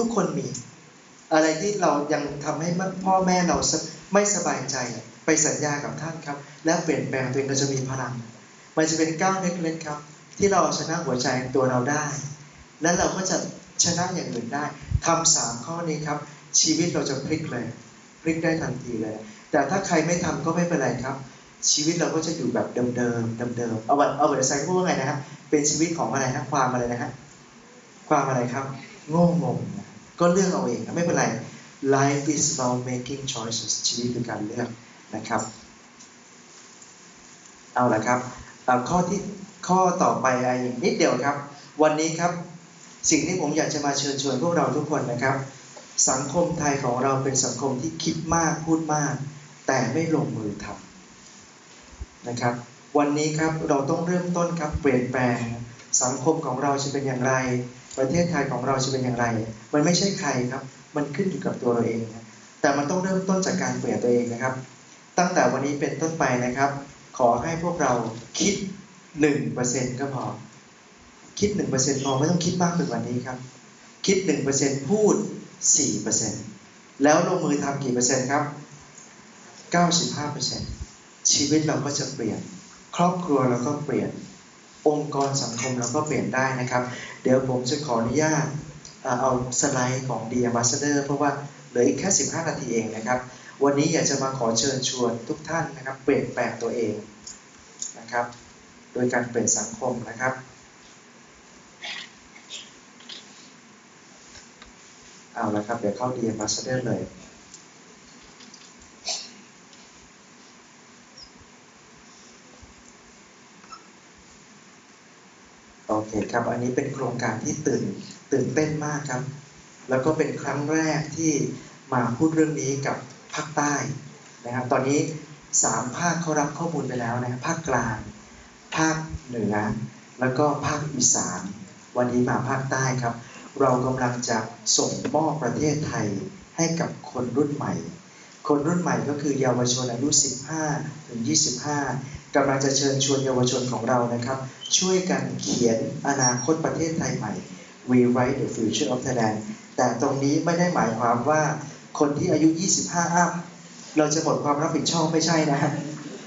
ทุกคนมี อะไรที่เรายังทำให้พ่อแม่เราไม่สบายใจไปสัญญากับท่านครับ แล้วเปลี่ยนแปลงตัวเองเราจะมีพลัง มันจะเป็นก้าวเล็กๆครับ ที่เราชนะหัวใจตัวเราได้ แล้วเราก็จะชนะอย่างอื่นได้ทำสามข้อนี้ครับ ชีวิตเราจะพลิกเลยพลิกได้ทันทีเลย แต่ถ้าใครไม่ทำก็ไม่เป็นไรครับ ชีวิตเราก็จะอยู่แบบเดิมๆเดิมๆเอาบัตเอาบัตรไซค์พูดว่าไงนะฮะเป็นชีวิตของอะไรนะความอะไรนะฮะความอะไรครับโง่งง ก็เลือกเอาเองนะไม่เป็นไร life is about making choices ชีวิตคือการเลือกนะครับ เอาละครับข้อที่ข้อต่อไปอีกนิดเดียวครับ วันนี้ครับสิ่งที่ผมอยากจะมาเชิญชวนพวกเราทุกคนนะครับ สังคมไทยของเราเป็นสังคมที่คิดมากพูดมาก แต่ไม่ลงมือทำนะครับ วันนี้ครับเราต้องเริ่มต้นครับเปลี่ยนแปลงสังคมของเราจะเป็นอย่างไรประเทศไทยของเราจะเป็นอย่างไร มันไม่ใช่ใครครับ มันขึ้นอยู่กับตัวเราเองนะแต่มันต้องเริ่มต้นจากการเปลี่ยนตัวเองนะครับ ตั้งแต่วันนี้เป็นต้นไปนะครับ ขอให้พวกเราคิด 1%ก็พอ คิด 1%พอไม่ต้องคิดมากไปกว่านี้ครับ คิด 1%พูด 4%แล้วลงมือทำกี่เปอร์เซ็นต์ครับ 95%ชีวิตเราก็จะเปลี่ยน ครอบครัวเราก็เปลี่ยน องค์กรสังคมเราก็เปลี่ยนได้นะครับ เดี๋ยวผมจะขออนุญาตเอาสไลด์ของ The Ambassador เพราะว่าเหลืออีกแค่ 15 นาทีเองนะครับ วันนี้อยากจะมาขอเชิญชวนทุกท่านนะครับ เปลี่ยนแปลงตัวเองนะครับ โดยการเปลี่ยนสังคมนะครับเอาละครับ เดี๋ยวเข้า The Ambassador เลย โอเคครับ อันนี้เป็นโครงการที่ตื่นตื่นเต้นมากครับ แล้วก็เป็นครั้งแรกที่มาพูดเรื่องนี้กับภาคใต้นะครับ ตอนนี้สามภาคเขารับข้อมูลไปแล้วนะภาคกลาง ภาคเหนือ แล้วก็ภาคอีสาน วันนี้มาภาคใต้ครับ เรากำลังจะส่งมอบประเทศไทยให้กับคนรุ่นใหม่ คนรุ่นใหม่ก็คือเยาวชนอายุ 15 ถึง 25กำลังจะเชิญชวนเยาวชนของเรานะครับ ช่วยกันเขียนอนาคตประเทศไทยใหม่ We write the future of Thailand แต่ตรงนี้ไม่ได้หมายความว่าคนที่อายุ 25อัพเราจะหมดความรับผิดชอบไม่ใช่นะ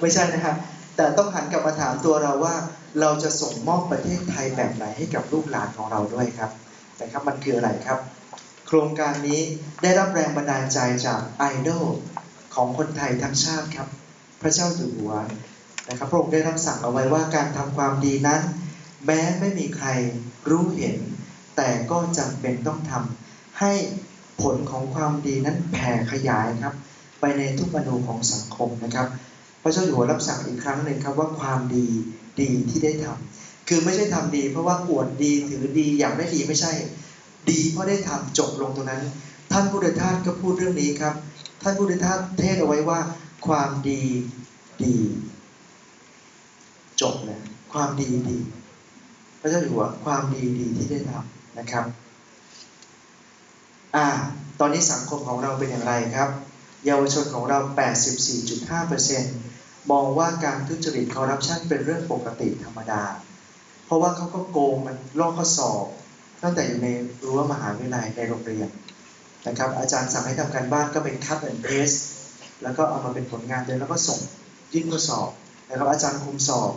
ไม่ใช่นะครับแต่ต้องหันกลับมาถามตัวเราว่าเราจะส่งมอบประเทศไทยแบบไหนให้กับลูกหลานของเราด้วยครับนะครับมันคืออะไรครับ ครงการนี้ได้รับแรงบันดาลใจจากไอดอลของคนไทยทั้งชาติครับ พระเจ้าอยู่หัวนะครับพระองค์ได้รับสั่งเอาไว้ว่าการทำความดีนั้น แม้ไม่มีใครรู้เห็น แต่ก็จำเป็นต้องทำให้ผลของความดีนั้นแผ่ขยายครับ ไปในทุกอนูของสังคมนะครับ พระเจ้าอยู่หัวรับสั่งอีกครั้งหนึ่งครับว่าความดีดีที่ได้ทำคือไม่ใช่ทำดี เพราะว่าอวดดีถือดีอย่ากได้ดีไม่ใช่ ดีเพราะได้ทำจบลงตรงนั้น ท่านพุทธทาสก็พูดเรื่องนี้ครับ ท่านพุทธทาสเทศเอาไว้ว่า ความดีดี จบเลยความดีดีพระเจ้าอยู่หัวความดีดีที่ได้ทำนะครับอ่าตอนนี้สังคมของเราเป็นอย่างไรครับ เยาวชนของเรา 84.5%มองว่าการทุจริตคอร์รัปชันเป็นเรื่องปกติธรรมดา เพราะว่าเขาก็โกงมันลอกข้อสอบ ตั้งแต่อยู่ในรั้วมหาวิทยาลัยในโรงเรียนนะครับ อาจารย์สั่งให้ทำการบ้านก็เป็นคัดแอนด์เพสแล้วก็เอามาเป็นผลงานเลยแล้วก็ส่งยื่นข้อสอบนะครับอาจารย์คุมสอบ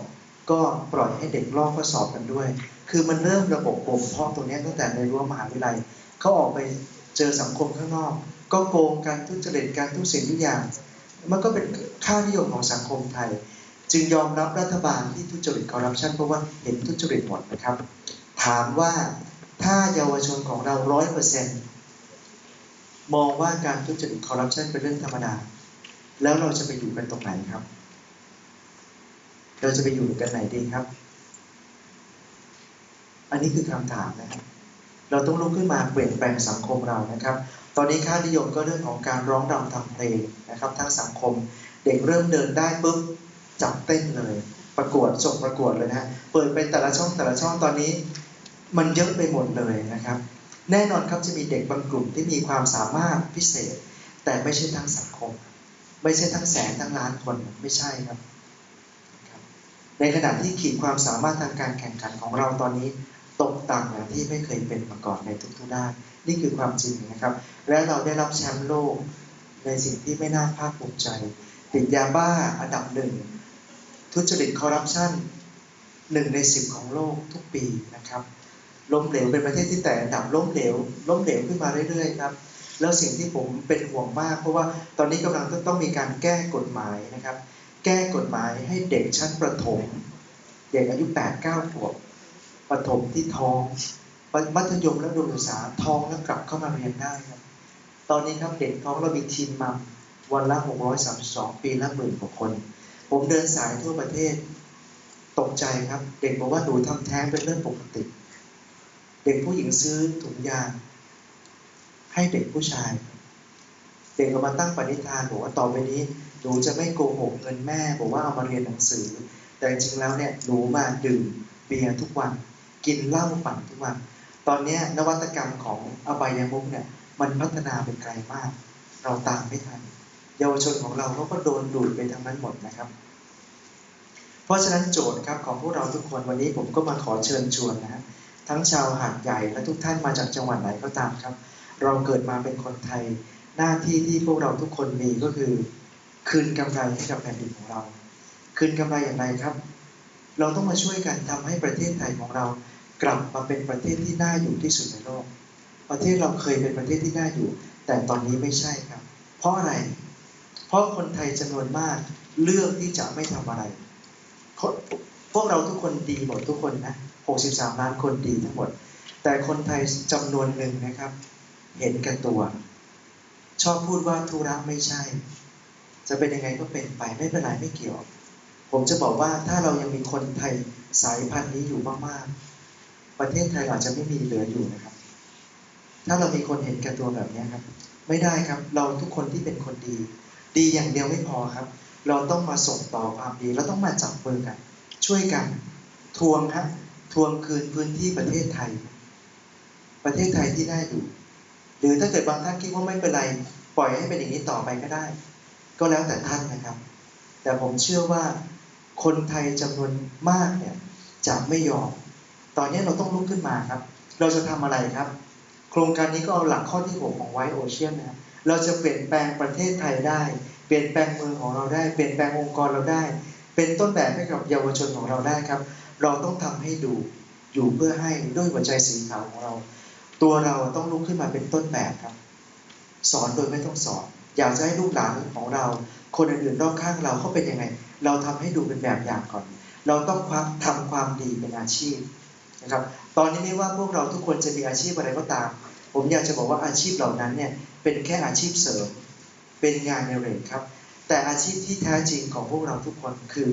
ก็ปล่อยให้เด็กลอกข้อสอบกันด้วย คือมันเริ่มระบบบ่มเพาะตรงนี้ตั้งแต่ในรั้วมหาวิทยาลัยเขาออกไปเจอสังคมข้างนอก ก็โกงการทุจริตการทุกสิ่งทุกอย่าง มันก็เป็นค่านิยมของสังคมไทย จึงยอมรับรัฐบาลที่ทุจริตคอร์รัปชันเพราะว่าเห็นทุจริตหมดนะครับ ถามว่า ถ้าเยาวชนของเราร้อยเปอร์เซ็นต์มองว่าการทุจริตคอร์รัปชันเป็นเรื่องธรรมดา แล้วเราจะไปอยู่กันตรงไหนครับ เราจะไปอยู่กันไหนดีครับ อันนี้คือคำถามนะครับ เราต้องลุกขึ้นมาเปลี่ยนแปลงสังคมเรานะครับ ตอนนี้ค่านิยมก็เรื่องของการร้องรำทำเพลงนะครับ ทั้งสังคม เด็กเริ่มเดินได้ปุ๊บจับเต้นเลย ประกวดส่งประกวดเลยนะเปิดเป็นแต่ละช่องแต่ละช่องตอนนี้ มันเยอะไปหมดเลยนะครับ แน่นอนครับจะมีเด็กบางกลุ่มที่มีความสามารถพิเศษ แต่ไม่ใช่ทั้งสังคม ไม่ใช่ทั้งแสนทั้งล้านคนไม่ใช่ครับในขณะที่ขีดความสามารถทางการแข่งขันของเราตอนนี้ตกต่ำอย่างที่ไม่เคยเป็นมาก่อนในทุกๆด้านนี่คือความจริงนะครับ และเราได้รับแชมป์โลกในสิ่งที่ไม่น่าภาคภูมิใจ ติดยาบ้าอันดับหนึ่งทุจริตคอร์รัปชันหนึ่งในสิบของโลกทุกปีนะครับ ล้มเหลวเป็นประเทศที่แต่อันดับล้มเหลวล้มเหลวขึ้นมาเรื่อยๆครับแล้วสิ่งที่ผมเป็นห่วงมาก เพราะว่าตอนนี้กำลังต้องมีการแก้กฎหมายนะครับ แก้กฎหมายให้เด็กชั้นประถม เด็กอายุ8 9ขวบประถมที่ท้องมัธยมและอุดมศึกษาท้องแล้วกลับเข้ามาเรียนได้ครับ ตอนนี้ครับเด็กท้องเรามีทีมมัมวันละ 632 ปีละหมื่นกว่าคน ผมเดินสายทั่วประเทศ ตกใจครับ เด็กบอกว่าหนูทำแท้งเป็นเรื่องปกติ เด็กผู้หญิงซื้อถุงยาง ให้เด็กผู้ชาย เด็กก็มาตั้งปณิธานบอกว่าต่อไปนี้หนูจะไม่โกหกเงินแม่บอกว่าเอามาเรียนหนังสือ แต่จริงๆแล้วเนี่ยหนูมาดื่มเบียร์ทุกวัน กินเหล้าปั่นทุกวัน ตอนนี้นวัตกรรมของอบายมุกเนี่ยมันพัฒนาไปไกลมาก เราตามไม่ทัน เยาวชนของเราเขาก็โดนดูดไปทางนั้นหมดนะครับ เพราะฉะนั้นโจทย์ครับของพวกเราทุกคนวันนี้ผมก็มาขอเชิญชวนนะฮะ ทั้งชาวหาดใหญ่และทุกท่านมาจากจังหวัดไหนก็ตามครับ เราเกิดมาเป็นคนไทย หน้าที่ที่พวกเราทุกคนมีก็คือ คืนกำไรให้กับแผ่นดินของเรา คืนกำไรอย่างไรครับ เราต้องมาช่วยกันทำให้ประเทศไทยของเรา กลับมาเป็นประเทศที่น่าอยู่ที่สุดในโลก ประเทศเราเคยเป็นประเทศที่น่าอยู่ แต่ตอนนี้ไม่ใช่ครับ เพราะอะไร เพราะคนไทยจำนวนมากเลือกที่จะไม่ทำอะไรพวกเราทุกคนดีหมดทุกคนนะ 63 ล้านคนดีทั้งหมด แต่คนไทยจำนวนหนึ่งนะครับ เห็นแกันตัว ชอบพูดว่าธุระไม่ใช่ จะเป็นยังไงก็เป็นไปไม่เป็นไรไม่เกี่ยว ผมจะบอกว่าถ้าเรายังมีคนไทยสายพันธุ์นี้อยู่มากๆ ประเทศไทยอาจจะไม่มีเหลืออยู่นะครับ ถ้าเรามีคนเห็นแก่ตัวแบบนี้ครับ ไม่ได้ครับเราทุกคนที่เป็นคนดี ดีอย่างเดียวไม่พอครับ เราต้องมาส่งต่อความดีเราต้องมาจับมือกัน ช่วยกันทวงครับ วงคืนพื้นที่ประเทศไทย ประเทศไทยที่น่าอยู่ หรือถ้าเกิดบางท่านคิดว่าไม่เป็นไร ปล่อยให้เป็นอย่างนี้ต่อไปก็ได้ ก็แล้วแต่ท่านนะครับ แต่ผมเชื่อว่าคนไทยจำนวนมากเนี่ยจะไม่ยอม ตอนนี้เราต้องลุกขึ้นมาครับ เราจะทำอะไรครับ โครงการนี้ก็เอาหลักข้อที่ 6 ของไวโอเชียนนะครับเราจะเปลี่ยนแปลงประเทศไทยได้ เปลี่ยนแปลงเมืองของเราได้ เปลี่ยนแปลงองค์กรเราได้ เป็นต้นแบบให้กับเยาวชนของเราได้ครับ เราต้องทำให้ดูอยู่เพื่อให้ด้วยหัวใจสีขาวของเรา ตัวเราต้องลุกขึ้นมาเป็นต้นแบบครับ สอนโดยไม่ต้องสอน อยากจะให้ลูกหลานของเรา คนอื่นๆรอบข้างเราเขาเป็นยังไง เราทำให้ดูเป็นแบบอย่างก่อน เราต้องควักทำความดีเป็นอาชีพนะครับ ตอนนี้ไม่ว่าพวกเราทุกคนจะมีอาชีพอะไรก็ตาม ผมอยากจะบอกว่าอาชีพเหล่านั้นเนี่ยเป็นแค่อาชีพเสริม เป็นงานในเรทครับ แต่อาชีพที่แท้จริงของพวกเราทุกคนคือ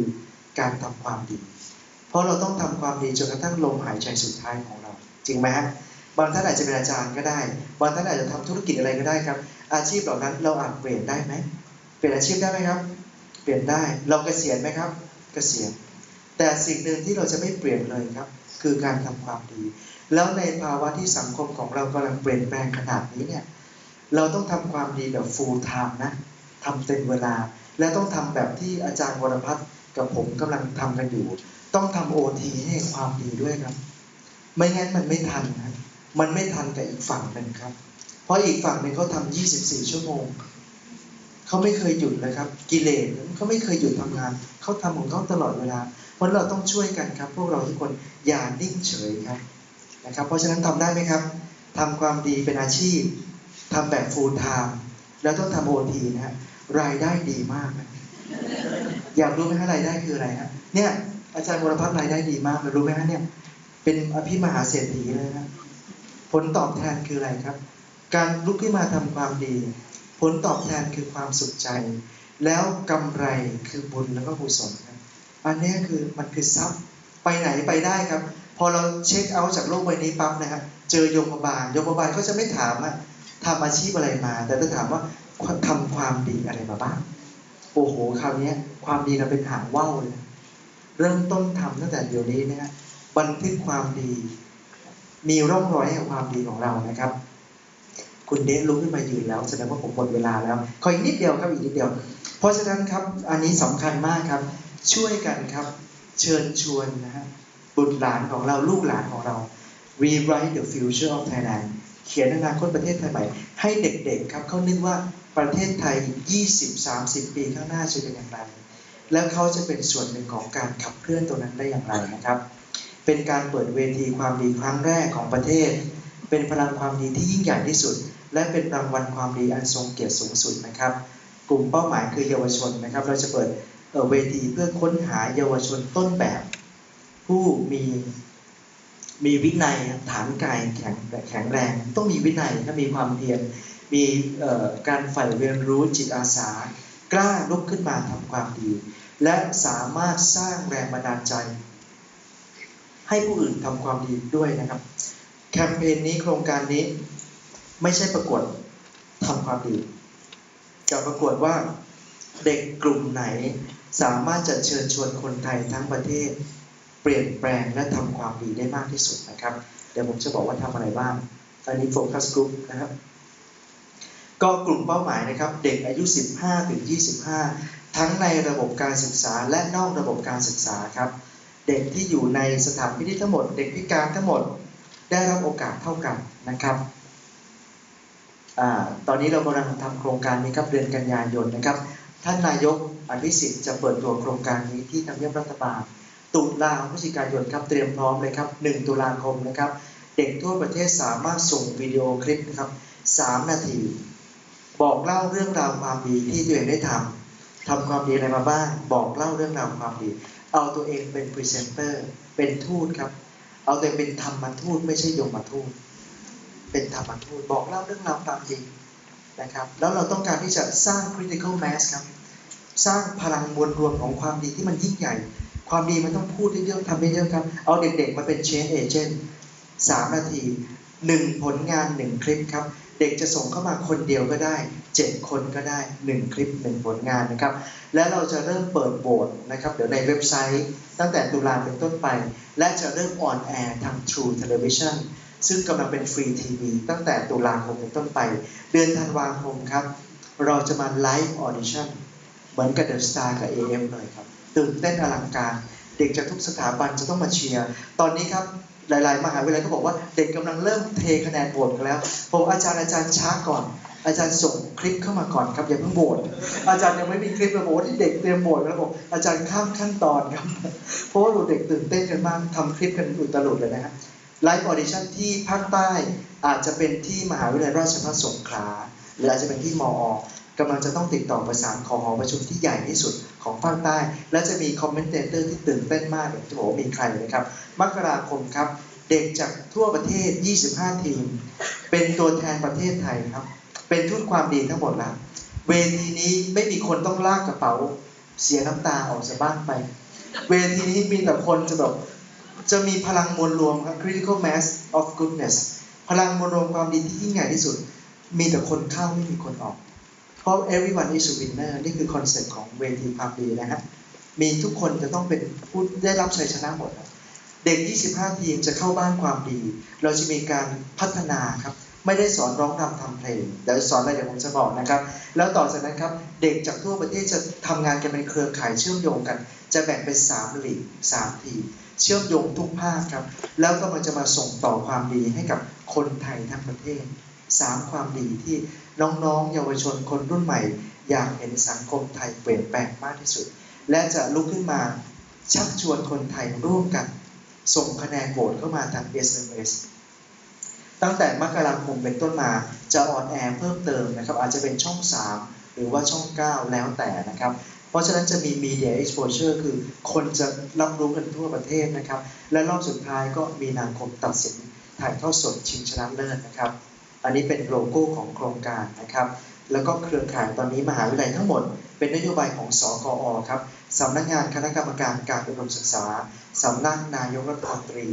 การทำความดี ราะเราต้องทำความดีจนกระทั่งลมหายใจสุดท้ายของเรา จริงไหมฮะบางท่านอาจจะเป็นอาจารย์ก็ได้ บางท่านอาจจะทำธุรกิจอะไรก็ได้ครับ อาชีพเหล่านั้นเราอาจเปลี่ยนได้ไหมเปลี่ยนอาชีพได้ไหมครับ เปลี่ยนได้ เราเกษียณไหมครับ เกษียณ แต่สิ่งหนึ่งที่เราจะไม่เปลี่ยนเลยครับ คือการทำความดี แล้วในภาวะที่สังคมของเรากำลังเปลี่ยนแปลงขนาดนี้เนี่ย เราต้องทำความดีแบบ full time นะทำเต็มเวลา และต้องทำแบบที่อาจารย์วรพัฒน์กับผมกำลังทำกันอยู่ ต้องทำโอทีให้ความดีด้วยครับ ไม่งั้นมันไม่ทันนะมันไม่ทันกับอีกฝั่งหนึ่งครับ เพราะอีกฝั่งหนึ่งเขาทำ24 ชั่วโมง เขาไม่เคยหยุดเลยครับ กิเลสเขาไม่เคยหยุดทำงาน เขาทำของเขาตลอดเวลา เพราะเราต้องช่วยกันครับ พวกเราทุกคนอย่านิ่งเฉยครับนะครับ เพราะฉะนั้นทำได้ไหมครับทำความดีเป็นอาชีพทำแบบ full time แล้วต้องทำโอทีนะฮะรายได้ดีมากนะอยากรู้ไหมฮะรายได้คืออะไรฮะเนี่ย อาจารย์วรพัฒน์รายได้ดีมากเลยรู้ไหมฮะเนี่ย เป็นอภิมหาเศรษฐีเลยนะผลตอบแทนคืออะไรครับ การลุกขึ้นมาทำความดี ผลตอบแทนคือความสุขใจ แล้วกำไรคือบุญแล้วก็กุศลครับอันนี้คือมันคือทรัพย์ไปไหนไปได้ครับ พอเราเช็คเอาท์จากโลกใบนี้ปั๊บนะครับเจอโยมบาลโยมบาลก็จะไม่ถามว่าทำอาชีพอะไรมา แต่จะถามว่าทำความดีอะไรมาบ้างโอ้โหคราวนี้ความดีเราเป็นหางว่าวเลย เริ่มต้นทำตั้งแต่เดี๋ยวนี้นะฮะบันทึกความดี มีร่องรอยแห่งความดีของเรานะครับ คุณเดชลุกขึ้นมายืนแล้วแสดงว่าผมหมดเวลาแล้วขออีกนิดเดียวครับอีกนิดเดียว เพราะฉะนั้นครับอันนี้สำคัญมากครับ ช่วยกันครับ เชิญชวนนะฮะบุตรหลานของเราลูกหลานของเรา rewrite the future of Thailand เขียนอนาคตประเทศไทยใหม่ ให้เด็กๆครับเขานึกว่าประเทศไทย 20-30 ปีข้างหน้าจะเป็นอย่างไร แล้วเขาจะเป็นส่วนหนึ่งของการขับเคลื่อนตัวนั้นได้อย่างไรนะครับ เป็นการเปิดเวทีความดีครั้งแรกของประเทศ เป็นพลังความดีที่ยิ่งใหญ่ที่สุด และเป็นรางวัลความดีอันทรงเกียรติสูงสุดนะครับ กลุ่มเป้าหมายคือเยาวชนนะครับ เราจะเปิดเวทีเพื่อค้นหาเยาวชนต้นแบบ ผู้มีมีวินัยฐานกายแข็งแข็งแรง ต้องมีวินัยถ้ามีความเพียรมีการใฝ่เรียนรู้จิตอาสากล้าลุกขึ้นมาทำความดี และสามารถสร้างแรงบันดาลใจ ให้ผู้อื่นทำความดีด้วยนะครับ แคมเปญนี้โครงการนี้ไม่ใช่ประกวดทำความดี จะประกวดว่าเด็กกลุ่มไหนสามารถจะเชิญชวนคนไทยทั้งประเทศ เปลี่ยนแปลงและทำความดีได้มากที่สุดนะครับ เดี๋ยวผมจะบอกว่าทำอะไรบ้าง ตอนนี้โฟกัสกลุ่มนะครับ ก็กลุ่มเป้าหมายนะครับเด็กอายุ 15ถึง25 ทั้งในระบบการศึกษาและนอกระบบการศึกษาครับ เด็กที่อยู่ในสถานพินิจทั้งหมด เด็กพิการทั้งหมดได้รับโอกาสเท่ากันนะครับอตอนนี้เรากำลังทำโครงการนี้ครับเดือนกันยายนนะครับ ท่านนายกอภิสิทธิ์จะเปิดตัวโครงการนี้ที่ทำเนียบรัฐบาล ตุลาพฤศจิกายนครับเตรียมพร้อมเลยครับ 1 ตุลาคมนะครับ เด็กทั่วประเทศสามารถส่งวิดีโอคลิปนะครับ 3 นาที บอกเล่าเรื่องราวความดีที่ตัวเองได้ทำทำความดีอะไรมาบ้างบอกเล่าเรื่องราวความดี เอาตัวเองเป็นพรีเซนเตอร์เป็นทูตครับ เอาตัวเองเป็นธรรมทูตไม่ใช่ยมทูตเป็นธรรมทูตบอกเล่าเรื่องราวความดีนะครับแล้วเราต้องการที่จะสร้าง critical mass ครับสร้างพลังมวลรวมของความดีที่มันยิ่งใหญ่ ความดีมันต้องพูดเยอะๆทำเยอะๆครับ เอาเด็กๆมาเป็น change agent สามนาทีหนึ่งผลงานหนึ่งคลิปครับ เด็กจะส่งเข้ามาคนเดียวก็ได้เจ็ดคนก็ได้หนึ่งคลิปหนึ่งผลงานนะครับ และเราจะเริ่มเปิดโบสนะครับ เดี๋ยวในเว็บไซต์ ตั้งแต่ตุลาเป็นต้นไป และจะเริ่มออนแอร์ทาง True Television ซึ่งกำลังเป็นฟรีทีวีตั้งแต่ตุลาคมเป็นต้นไป เดือนธันวาคมครับ เราจะมาไลฟ์ออดิชั่นเหมือนกับเดอะสตาร์กับ AM เลยครับตื่นเต้นอลังการ เด็กจากทุกสถาบันจะต้องมาเชียร์ ตอนนี้ครับ หลาย ๆ มหาวิทยาลัยก็บอกว่าเด็กกำลังเริ่มเทคะแนนโหวตกันแล้วผมอาจารย์อาจารย์ช้าก่อน อาจารย์ส่งคลิปเข้ามาก่อนครับอย่าเพิ่งโหวตอาจารย์ยังไม่มีคลิปมาโหวตที่เด็กเตรียมโหวตแล้วบอกอาจารย์ข้ามขั้นตอนครับเพราะว่าเด็กตื่นเต้นกันมากทำคลิปกันอุตลุดเลยนะครับไลฟ์ออดิชั่นที่ภาคใต้อาจจะเป็นที่มหาวิทยาลัยราชภัฏสงขลาหรืออาจจะเป็นที่มอ กำลังจะต้องติดต่อประสานของหอประชุมที่ใหญ่ที่สุดของภาคใต้ และจะมีคอมเมนเตเตอร์ที่ตื่นเต้นมากอย่างที่บอกว่ามีใครนะครับมกราคมครับ เด็กจากทั่วประเทศ 25 ทีม เป็นตัวแทนประเทศไทยครับ เป็นทูตความดีทั้งหมดแล้วเวทีนี้ไม่มีคนต้องลากกระเป๋า เสียน้ำตาออกจากบ้านไป เวทีนี้มีแต่คนจะแบบจะมีพลังมวลรวมครับ critical mass of goodness พลังมวลรวมความดีที่ยิ่งใหญ่ที่สุด มีแต่คนเข้าไม่มีคนออก เพราะ everyone is a winner นี่คือคอนเซ็ปต์ของเวทีความดีนะฮะมีทุกคนจะต้องเป็นผู้ได้รับชัยชนะหมดครับเด็ก 25 ทีมจะเข้าบ้านความดี เราจะมีการพัฒนาครับ ไม่ได้สอนร้องรำทำเพลง เดี๋ยวสอนอะไรเดี๋ยวผมจะบอกนะครับ แล้วต่อจากนั้นครับ เด็กจากทั่วประเทศจะทำงานกันเป็นเครือข่ายเชื่อมโยงกัน จะแบ่งเป็น3ลีก3ทีมเชื่อมโยงทุกภาคครับ แล้วก็มันจะมาส่งต่อความดีให้กับคนไทยทั้งประเทศ สามความดีที่น้องๆ เยาวชนคนรุ่นใหม่ อยากเห็นสังคมไทยเปลี่ยนแปลงมากที่สุด และจะลุกขึ้นมาชักชวนคนไทยร่วมกัน ส่งคะแนนโหวตเข้ามาทาง SMS ตั้งแต่มกราคมเป็นต้นมาจะออนแอร์เพิ่มเติมนะครับ อาจจะเป็นช่อง 3 หรือว่าช่อง 9 แล้วแต่นะครับ เพราะฉะนั้นจะมี Media Exposure คือคนจะรับรู้กันทั่วประเทศนะครับ และรอบสุดท้ายก็มีนาคมตัดสินถ่ายทอดสดชิงชนะเลิศนะครับ อันนี้เป็นโลโก้ของโครงการนะครับ แล้วก็เครือข่ายตอนนี้มหาวิทยาลัยทั้งหมด เป็นนโยบายของสกอครับสำนักงานคณะกรรมการการอุดมศึกษาสำนักนายกรัฐมนตรี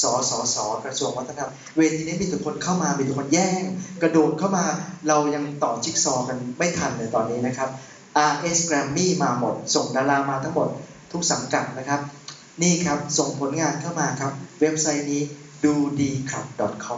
สสสกระทรวงวัฒนธรรมเวทีนี้มีแต่คนเข้ามามีแต่คนแย่ง กระโดดเข้ามาเรายังต่อจิ๊กซอว์กันไม่ทันเลยตอนนี้นะครับ RS Grammy มาหมด ส่งดารามาทั้งหมดทุกสังกัดนะครับ นี่ครับส่งผลงานเข้ามาครับ เว็บไซต์นี้ดูดีครับ .com